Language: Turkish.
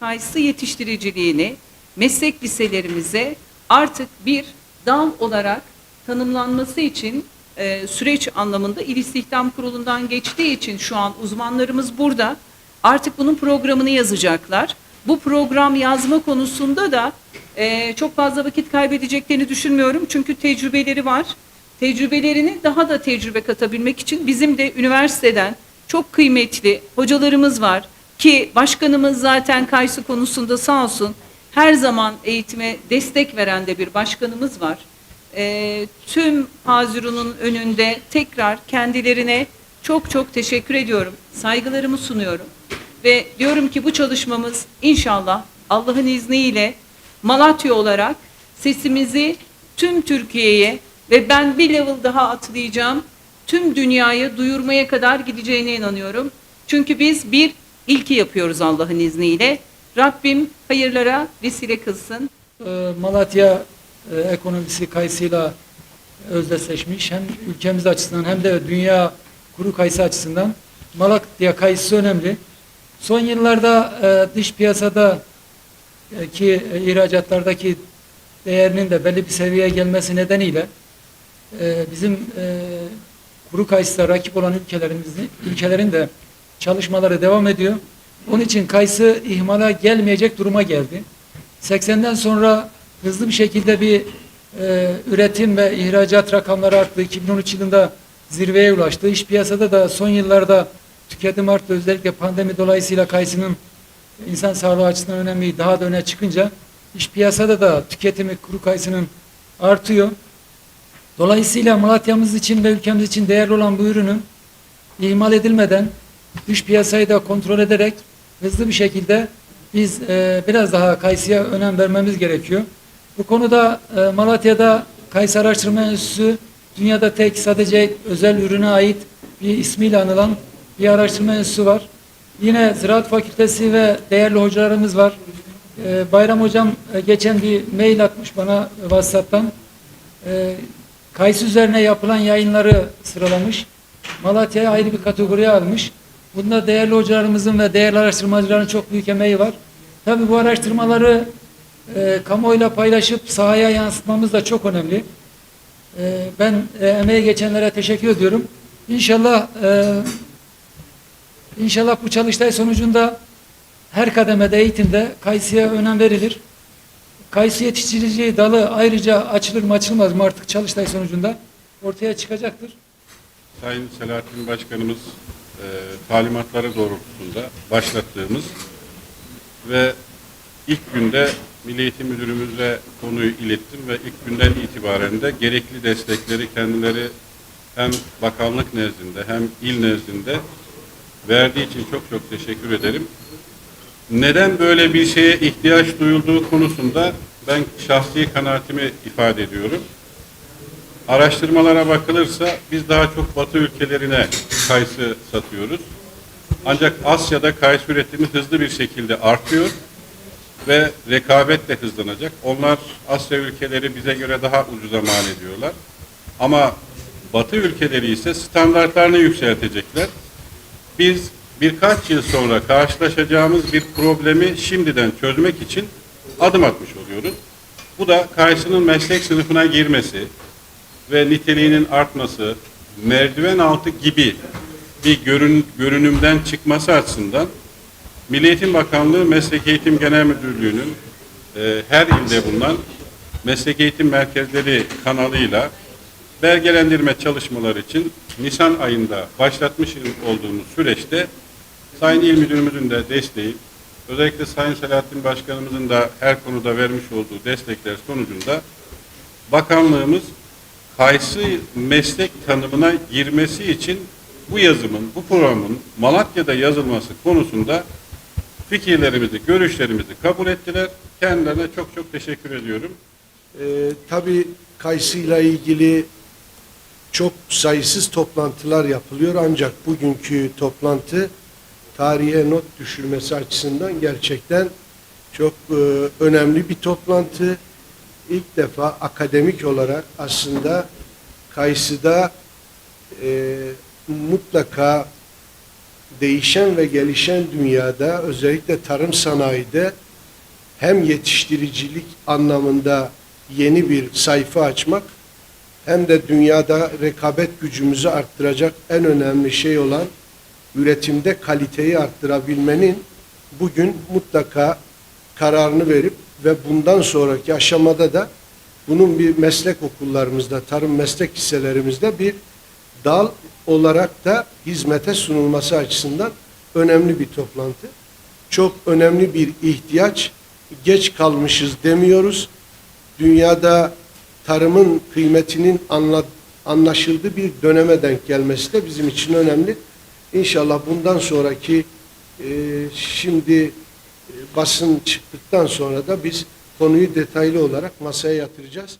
kayısı yetiştiriciliğini meslek liselerimize artık bir dal olarak tanımlanması için e, süreç anlamında İl İstihdam Kurulu'ndan geçtiği için şu an uzmanlarımız burada. Artık bunun programını yazacaklar. Bu program yazma konusunda da e, çok fazla vakit kaybedeceklerini düşünmüyorum. Çünkü tecrübeleri var. Tecrübelerini daha da tecrübe katabilmek için bizim de üniversiteden çok kıymetli hocalarımız var ki başkanımız zaten kayısı konusunda sağ olsun her zaman eğitime destek veren de bir başkanımız var. Ee, tüm Hazirun'un önünde tekrar kendilerine çok çok teşekkür ediyorum. Saygılarımı sunuyorum. Ve diyorum ki bu çalışmamız inşallah Allah'ın izniyle Malatya olarak sesimizi tüm Türkiye'ye ve ben bir level daha atlayacağım. Tüm dünyaya duyurmaya kadar gideceğine inanıyorum. Çünkü biz bir ilki yapıyoruz Allah'ın izniyle. Rabbim hayırlara vesile kılsın. Ee, Malatya e, ekonomisi kayısıyla özdeşleşmiş. Hem ülkemiz açısından hem de dünya kuru kayısı açısından Malatya kayısı önemli. Son yıllarda e, dış piyasada e, ki ihracatlardaki değerinin de belli bir seviyeye gelmesi nedeniyle bizim kuru kayısıda rakip olan ülkelerimizin ülkelerin de çalışmaları devam ediyor. Onun için kayısı ihmala gelmeyecek duruma geldi. 80'den sonra hızlı bir şekilde bir e, üretim ve ihracat rakamları arttı. 2013 yılında zirveye ulaştı. İş piyasada da son yıllarda tüketim arttı. Özellikle pandemi dolayısıyla kayısının insan sağlığı açısından önemli daha da öne çıkınca iş piyasada da tüketimi kuru kayısının artıyor. Dolayısıyla Malatya'mız için ve ülkemiz için değerli olan bu ürünün ihmal edilmeden dış piyasayı da kontrol ederek hızlı bir şekilde biz e, biraz daha kayısıya önem vermemiz gerekiyor. Bu konuda e, Malatya'da Kayısı Araştırma Enstitüsü dünyada tek sadece özel ürüne ait bir ismiyle anılan bir araştırma enstitüsü var. Yine Ziraat Fakültesi ve değerli hocalarımız var. E, Bayram Hocam e, geçen bir mail atmış bana WhatsApp'tan. E, kayısı üzerine yapılan yayınları sıralamış. Malatya'ya ayrı bir kategoriye almış. Bunda değerli hocalarımızın ve değerli araştırmacıların çok büyük emeği var. Tabii bu araştırmaları e, kamuoyuyla paylaşıp sahaya yansıtmamız da çok önemli. E, ben e, emeği geçenlere teşekkür ediyorum. İnşallah e, inşallah bu çalıştay sonucunda her kademede eğitimde kayısıya önem verilir. Kayısı yetiştiriciliği dalı ayrıca açılır mı açılmaz mı artık çalıştay sonucunda ortaya çıkacaktır. Sayın Selahattin Başkanımız e, talimatları doğrultusunda başlattığımız ve ilk günde Milli Eğitim Müdürümüze konuyu ilettim ve ilk günden itibaren de gerekli destekleri kendileri hem bakanlık nezdinde hem il nezdinde verdiği için çok çok teşekkür ederim. Neden böyle bir şeye ihtiyaç duyulduğu konusunda ben şahsi kanaatimi ifade ediyorum. Araştırmalara bakılırsa biz daha çok Batı ülkelerine kayısı satıyoruz. Ancak Asya'da kayısı üretimi hızlı bir şekilde artıyor ve rekabet de hızlanacak. Onlar Asya ülkeleri bize göre daha ucuza mal ediyorlar. Ama Batı ülkeleri ise standartlarını yükseltecekler. Biz birkaç yıl sonra karşılaşacağımız bir problemi şimdiden çözmek için adım atmış oluyoruz. Bu da kayısının meslek sınıfına girmesi, ve niteliğinin artması, merdiven altı gibi bir görün, görünümden çıkması açısından Milli Eğitim Bakanlığı Meslek Eğitim Genel Müdürlüğü'nün e, her ilde bulunan meslek eğitim merkezleri kanalıyla belgelendirme çalışmaları için Nisan ayında başlatmış olduğumuz süreçte Sayın İl Müdürümüzün de desteği, özellikle Sayın Selahattin Başkanımızın da her konuda vermiş olduğu destekler sonucunda bakanlığımız kayısı meslek tanımına girmesi için bu yazımın, bu programın Malatya'da yazılması konusunda fikirlerimizi, görüşlerimizi kabul ettiler. Kendilerine çok çok teşekkür ediyorum. Ee, tabii kayısıyla ilgili çok sayısız toplantılar yapılıyor ancak bugünkü toplantı tarihe not düşürmesi açısından gerçekten çok e, önemli bir toplantı. İlk defa akademik olarak aslında kayısıda e, mutlaka değişen ve gelişen dünyada özellikle tarım sanayide hem yetiştiricilik anlamında yeni bir sayfa açmak hem de dünyada rekabet gücümüzü arttıracak en önemli şey olan üretimde kaliteyi arttırabilmenin bugün mutlaka kararını verip ve bundan sonraki aşamada da bunun bir meslek okullarımızda, tarım meslek liselerimizde bir dal olarak da hizmete sunulması açısından önemli bir toplantı. Çok önemli bir ihtiyaç. Geç kalmışız demiyoruz. Dünyada tarımın kıymetinin anla, anlaşıldığı bir döneme denk gelmesi de bizim için önemli. İnşallah bundan sonraki e, şimdi basın çıktıktan sonra da biz konuyu detaylı olarak masaya yatıracağız.